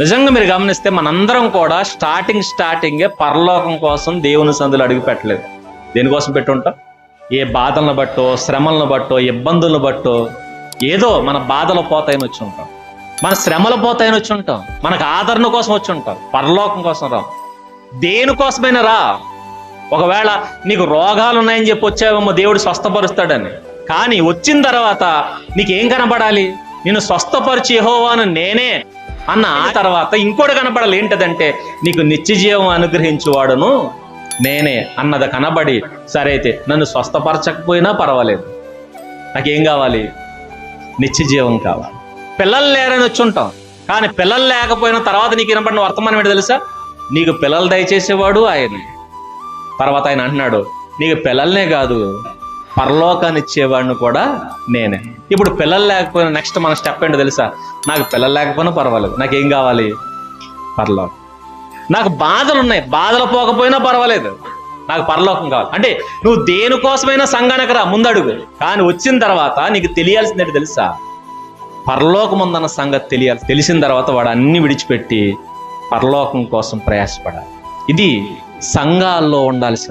నిజంగా మీరు గమనిస్తే మనందరం కూడా స్టార్టింగ్ స్టార్టింగే పరలోకం కోసం దేవుని సందులు అడుగు పెట్టలేదు. దేనికోసం పెట్టుంటాం ఏ బాధలను బట్టో శ్రమలను బట్టో ఇబ్బందులను బట్టో ఏదో మన బాధలు పోతాయని వచ్చి ఉంటాం. మన శ్రమలు పోతాయని వచ్చి ఉంటాం. మనకు ఆదరణ కోసం వచ్చి ఉంటాం. పరలోకం కోసం రా. దేనికోసమైనా రా. ఒకవేళ నీకు రోగాలు ఉన్నాయని చెప్పి వచ్చావేమో దేవుడు స్వస్థపరుస్తాడని. కానీ వచ్చిన తర్వాత నీకేం కనబడాలి? నేను స్వస్థపరిచి యెహోవాను నేనే. అన్న ఆ తర్వాత ఇంకోటి కనబడాలి ఏంటదంటే నీకు నిత్య జీవం అనుగ్రహించువాడును నేనే అన్నది కనబడి సరే అయితే నన్ను స్వస్థపరచకపోయినా పర్వాలేదు. నాకేం కావాలి? నిత్య జీవం కావాలి. పిల్లలు లేరని వచ్చి ఉంటాం కానీ పిల్లలు లేకపోయినా తర్వాత నీకు వినపడిన వర్తమానం ఏంటి తెలుసా? నీకు పిల్లలు దయచేసేవాడు ఆయనే. తర్వాత ఆయన అంటున్నాడు నీకు పిల్లల్నే కాదు పరలోకాన్ని ఇచ్చేవాడిని కూడా నేనే. ఇప్పుడు పిల్లలు లేకపోయినా నెక్స్ట్ మన స్టెప్ ఏంటో తెలుసా? నాకు పిల్లలు లేకపోయినా పర్వాలేదు. నాకు ఏం కావాలి? పరలోకం. నాకు బాధలు ఉన్నాయి. బాధలు పోకపోయినా పర్వాలేదు. నాకు పరలోకం కావాలి. అంటే నువ్వు దేనికోసమైనా సంఘానికి రా ముందడుగు కానీ వచ్చిన తర్వాత నీకు తెలియాల్సింది తెలుసా? పరలోకం ఉందన్న సంగతి తెలియాలి. తెలిసిన తర్వాత వాడు అన్ని విడిచిపెట్టి పరలోకం కోసం ప్రయాసపడాలి. ఇది సంఘాల్లో ఉండాల్సిన